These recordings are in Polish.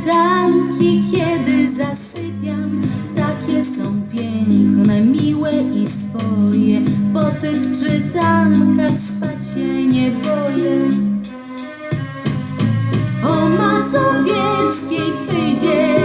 Przydanki, kiedy zasypiam, takie są piękne, miłe i swoje. Po tych czytankach spać się nie boję. O mazowieckiej pyzie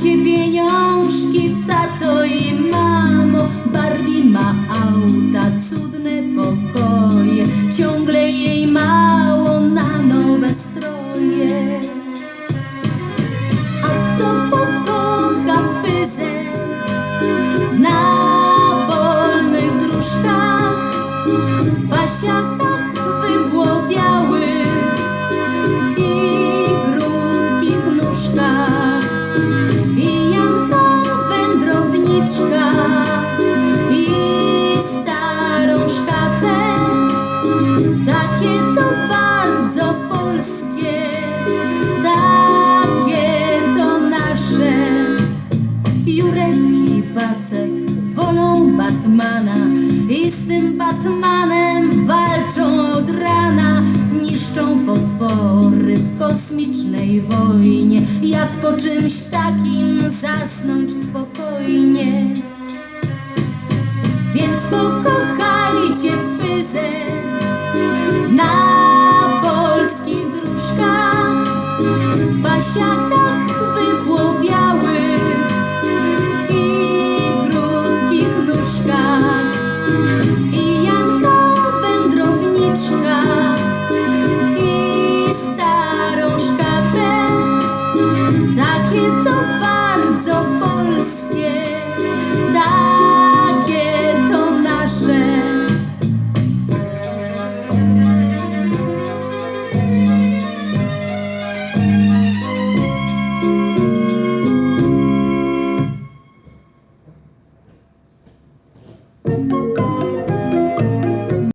dajcie pieniążki, tato i mamo. Barbie ma auta, cudne pokoje, ciągle jej mało na nowe stroje. A kto pokocha pyzę na wolnych dróżkach, w pasiakach i starą szkapę, takie to bardzo polskie, takie to nasze. Jurek i Wacek wolą Batmana i z tym Batmanem walczą od rana kosmicznej wojnie, jak po czymś takim zasnąć spokojnie. Więc spokojnie.